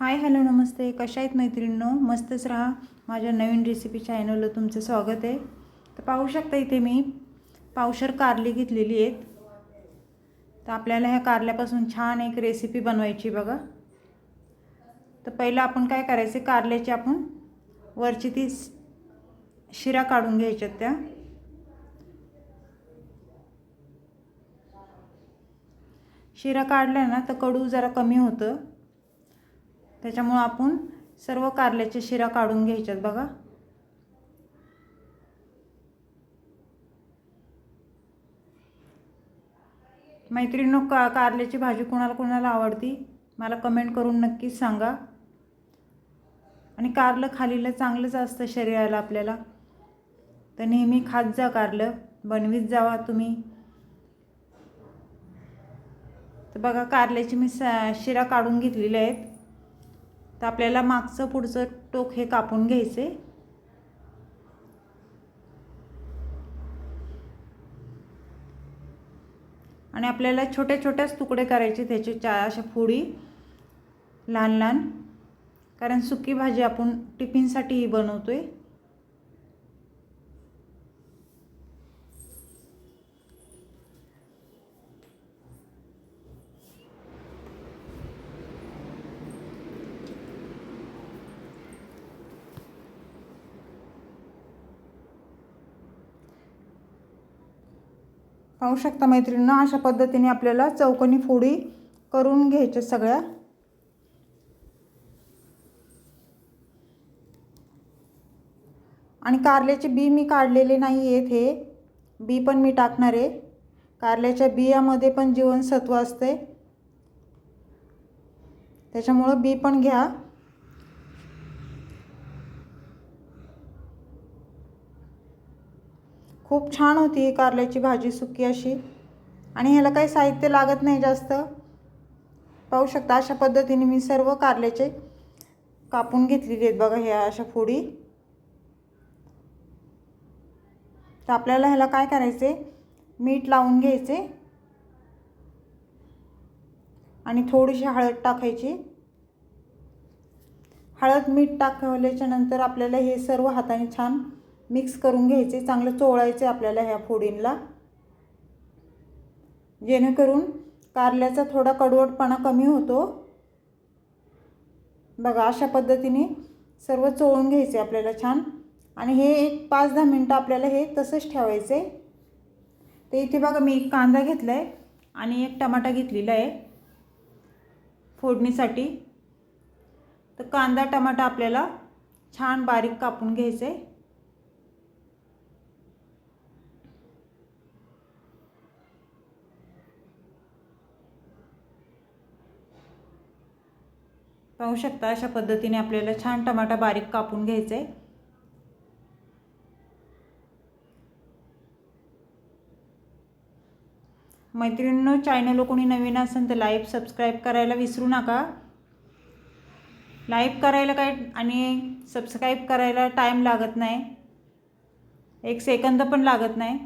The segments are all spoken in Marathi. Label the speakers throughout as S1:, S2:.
S1: हाय हॅलो नमस्ते. कशा आहेत मैत्रिणींनो? मस्तच राहा. माझ्या नवीन रेसिपी चॅनलला तुमचं स्वागत आहे. तर पाहू शकता इथे मी पावशर कारली घेतलेली आहेत. तर आपल्याला ह्या कारल्यापासून छान एक रेसिपी बनवायची बघा. तर पहिलं आपण काय करायचं कारल्याची आपण वरची ती शिरा काढून घ्यायच्यात त्या. शिरा काढल्या ना तर कडू जरा कमी होतं. त्याच्यामुळं आपण सर्व कारल्याच्या शिरा काढून घ्यायच्यात बघा. मैत्रिणीनो का कारल्याची भाजी कोणाला कोणाला आवडती मला कमेंट करून नक्कीच सांगा. आणि कारलं खालीलं चांगलंच असतं शरीराला आपल्याला. तर नेहमी खात जा कारलं बनवीत जावा तुम्ही. तर बघा कारल्याची मी सा शिरा काढून घेतलेल्या आहेत. तर आपल्याला मागचं पुढचं टोक हे कापून घ्यायचे. आणि आपल्याला छोट्या छोट्याच तुकडे करायचे त्याचे चार अशा फोडी लहान लहान कारण सुकी भाजी आपण टिफिनसाठीही बनवतो आहे पाहू शकता मैत्रिणींना अशा पद्धतीने आपल्याला चौकोनी फोडी करून घ्यायच्या सगळ्या. आणि कारल्याचे बी मी काढलेले नाही आहेत हे बी पण मी टाकणार आहे. कारल्याच्या बियामध्ये पण जीवनसत्व असते त्याच्यामुळं बी पण घ्या. खूप छान होती ही कारल्याची भाजी सुकी अशी. आणि ह्याला काही साहित्य लागत नाही जास्त. पाहू शकता अशा पद्धतीने मी सर्व कारल्याचे कापून घेतलेले आहेत बघा ह्या अशा फोडी. तर आपल्याला ह्याला काय करायचे? मीठ लावून घ्यायचे. आणि थोडीशी हळद टाकायची. हळद मीठ टाकल्याच्या नंतर आपल्याला हे सर्व हाताने छान मिक्स करून घ्यायचे चांगलं चोळायचे आपल्याला ह्या फोडींला. जेणेकरून कारल्याचा थोडा कडवटपणा कमी होतो. बघा अशा पद्धतीने सर्व चोळून घ्यायचे आपल्याला छान. आणि हे एक पाच दहा मिनटं आपल्याला हे तसंच ठेवायचे. तर इथे बघा मी एक कांदा घेतला आहे आणि एक टमाटा घेतलेला आहे फोडणीसाठी. तर कांदा टमाटा आपल्याला छान बारीक कापून घ्यायचं. आहे पाहू शकता अशा पद्धतीने आपल्याला छान टमाटा बारीक कापून घ्यायचा. आहे मैत्रिणींनो चॅनल कोणी नवीन असेल तर लाईव्ह सबस्क्राईब करायला विसरू नका. लाईव्ह करायला काय आणि सबस्क्राईब करायला टाईम लागत नाही. एक सेकंद पण लागत नाही.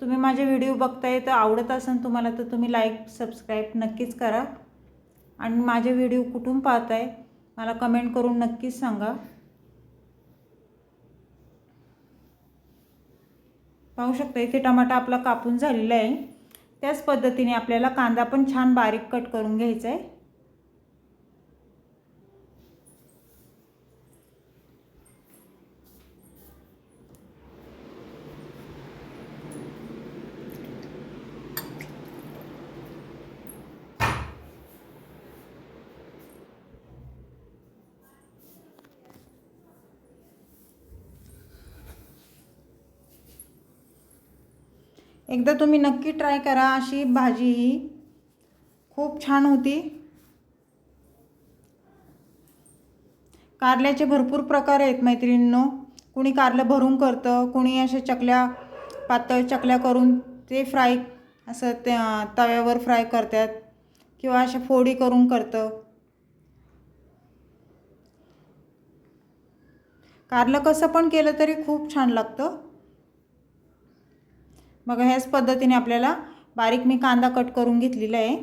S1: तुम्ही माझे व्हिडिओ बघताय तर आवडत असेल तुम्हाला तर तुम्ही लाईक सबस्क्राईब नक्कीच करा. आणि माझे व्हिडिओ कुठून पाहताय मला कमेंट करून नक्कीच सांगा. पाहू शकता इथे टमाटा आपला कापून झालेला आहे. त्याच पद्धतीने आपल्याला कांदा पण छान बारीक कट करून घ्यायचा आहे. एकदा तुम्ही नक्की ट्राय करा. अशी भाजी ही खूप छान होती. कारल्याचे भरपूर प्रकार आहेत मैत्रिणींनो. कुणी कारलं भरून करतं कुणी अशा चकल्या पातळ चकल्या करून ते फ्राय असं त्या तव्यावर फ्राय करतात किंवा अशा फोडी करून करतं. कारलं कसं पण केलं तरी खूप छान लागतं. बघा ह्याच पद्धतीने आपल्याला बारीक मी कांदा कट करून घेतलेला आहे.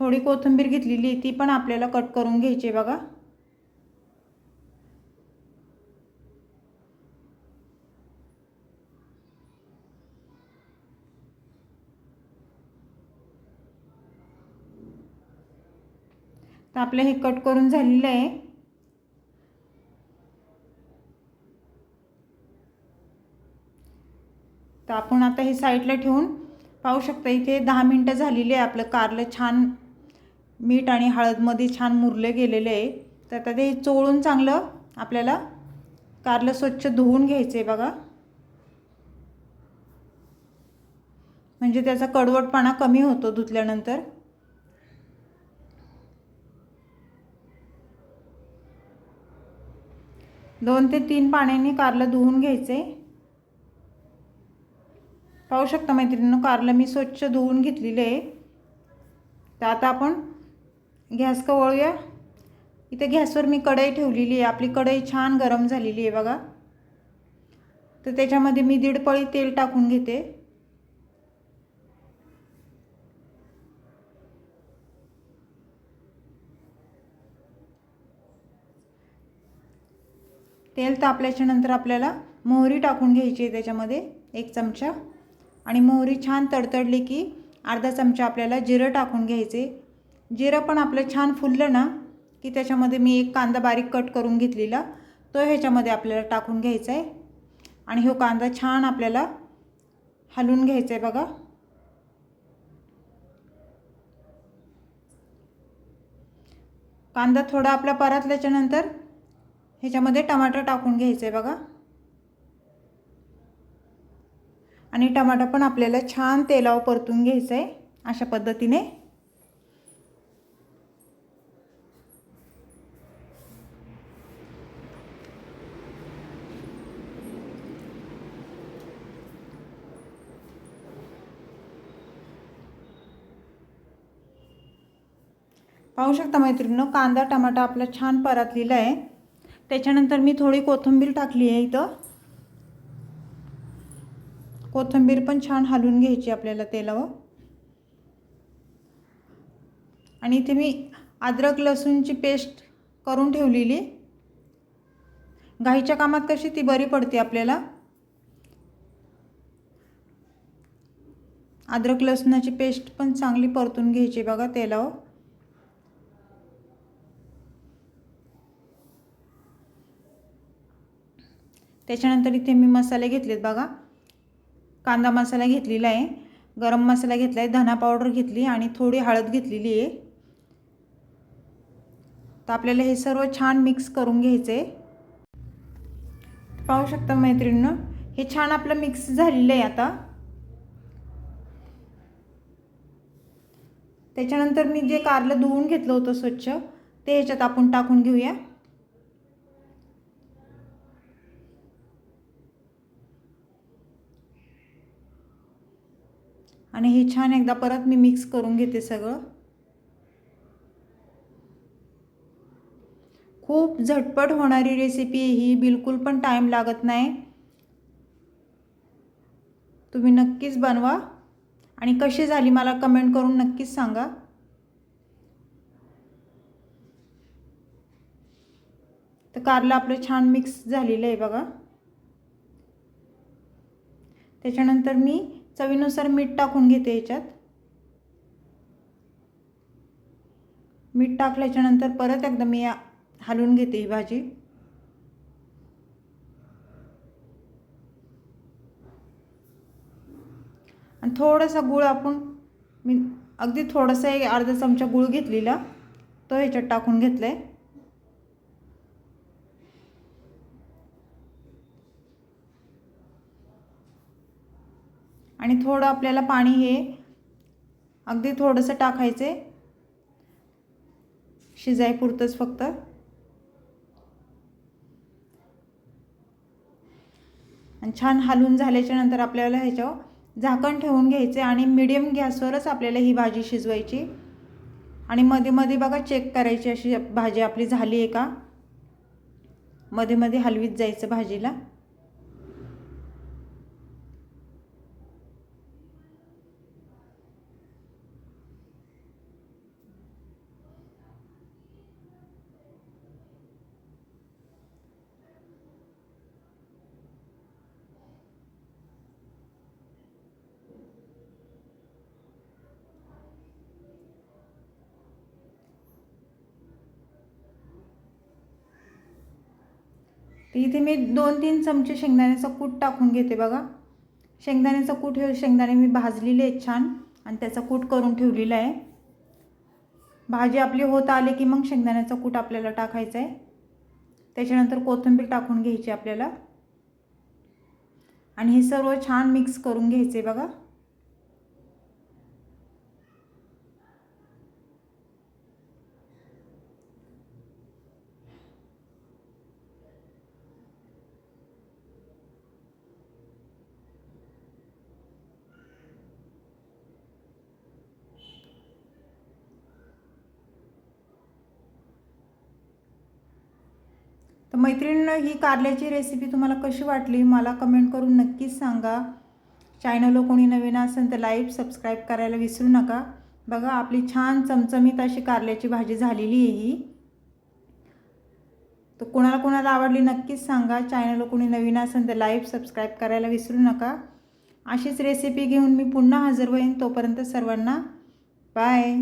S1: थोडी कोथिंबीर घेतलेली ती पण आपल्याला कट करून घ्यायची बघा. तर आपलं हे कट करून झालेलं आहे. तर आपण आता हे साईडला ठेवून पाहू शकता इथे दहा मिनटं झालेली आहे आपलं कारलं छान मीठ आणि हळदमध्ये छान मुरले गेलेले आहे. तर आता ते चोळून चांगलं आपल्याला कारलं स्वच्छ धुवून घ्यायचं आहे बघा. म्हणजे त्याचा कडवटपणा कमी होतो धुतल्यानंतर. दोन ते तीन पाण्याने कारलं धुवून घ्यायचे. पाहू शकता मैत्रिणीनं कारलं मी स्वच्छ धुवून घेतलेलं आहे. तर आता आपण गॅस कवळूया इथे गॅसवर मी कढई ठेवलेली आहे. आपली कढई छान गरम झालेली आहे बघा. तर त्याच्यामध्ये मी दीड पळी तेल टाकून घेते. तेल तापल्याच्या नंतर आपल्याला मोहरी टाकून घ्यायची आहे त्याच्यामध्ये एक चमचा. आणि मोहरी छान तडतडली की अर्धा चमचा आपल्याला जिरं टाकून घ्यायचे. जिरं पण आपलं छान फुललं ना की त्याच्यामध्ये मी एक कांदा बारीक कट करून घेतलेला तो ह्याच्यामध्ये आपल्याला टाकून घ्यायचा आहे. आणि हो कांदा छान आपल्याला हलवून घ्यायचा आहे बघा. कांदा थोडा आपला परतल्याच्यानंतर ह्याच्यामध्ये टमाटर टाकून घ्यायचं आहे बघा. आणि टमाटर पण आपल्याला छान तेलावर परतून घ्यायचं आहे अशा पद्धतीने. पाहू शकता मैत्रिणीनं कांदा टमाटा आपला छान परतलेला आहे. त्याच्यानंतर मी थोडी कोथिंबीर टाकली आहे इथं. कोथिंबीर पण छान हलवून घ्यायची आपल्याला तेलावर. आणि इथे मी अद्रक लसूणची पेस्ट करून ठेवलेली. घाईच्या कामात कशी ती बरी पडते आपल्याला. अद्रक लसणाची पेस्ट पण चांगली परतून घ्यायची बघा तेलावर. त्याच्यानंतर इथे मी मसाले घेतलेत बघा. कांदा मसाला घेतलेला आहे. गरम मसाला घेतला आहे. धना पावडर घेतली आणि थोडी हळद घेतलेली आहे. तर आपल्याला हे सर्व छान मिक्स करून घ्यायचं आहे पाहू शकता मैत्रिणीनं हे छान आपलं मिक्स झालेलं आहे आता. त्याच्यानंतर मी जे कारलं धुवून घेतलं होतं स्वच्छ ते ह्याच्यात आपण टाकून घेऊया. आणि हे छान एकदा परत मी मिक्स करून घेते सगळं. खूप झटपट होणारी रेसिपी ही बिलकुल पण टाईम लागत नाही. तुम्ही नक्कीच बनवा. आणि कशी झाली मला कमेंट करून नक्कीच सांगा. तर कारलं आपलं छान मिक्स झालेलं आहे बघा. त्याच्यानंतर मी चवीनुसार मीठ टाकून घेते याच्यात. मीठ टाकल्याच्यानंतर परत एकदा मी हलवून घेते ही भाजी. आणि थोडासा गूळ आपण मी अगदी थोडासा एक अर्धा चमचा गूळ घेतलेला तो ह्याच्यात टाकून घेतला आहे आणि थोडं आपल्याला पाणी हे अगदी थोडंसं टाकायचे. शिजायपुरतंच फक्त. आणि छान हलवून झाल्याच्यानंतर आपल्याला ह्याच्यावर झाकण ठेवून घ्यायचे आणि मिडियम गॅसवरच आपल्याला ही भाजी शिजवायची. आणि मध्ये मध्ये बघा चेक करायची अशी भाजी आपली झाली आहे का? मध्ये मध्ये हलवीत जायचं भाजीला. तर इथे मी दोन तीन चमचे शेंगदाण्याचा कूट टाकून घेते बघा. शेंगदाण्याचा कूट हे शेंगदाणे मी भाजलेले आहेत छान आणि त्याचा कूट करून ठेवलेला आहे. भाजी आपली होत आली की मग शेंगदाण्याचा कूट आपल्याला टाकायचा आहे. त्याच्यानंतर कोथिंबीर टाकून घ्यायची आपल्याला. आणि हे सर्व छान मिक्स करून घ्यायचे बघा. तर मैत्रिणींनो ही कारल्याची रेसिपी तुम्हाला कशी वाटली मला कमेंट करून नक्कीच सांगा. चॅनलवर कोणी नवीन असेल तर लाईक सबस्क्राईब करायला विसरू नका. बघा आपली छान चमचमीत अशी कारल्याची भाजी झालेली आहे ही. तर कोणाला कोणाला आवडली नक्कीच सांगा. चॅनलवर कोणी नवीन असेल तर लाईक सबस्क्राईब करायला विसरू नका. अशीच रेसिपी घेऊन मी पुन्हा हजर होईन तोपर्यंत सर्वांना बाय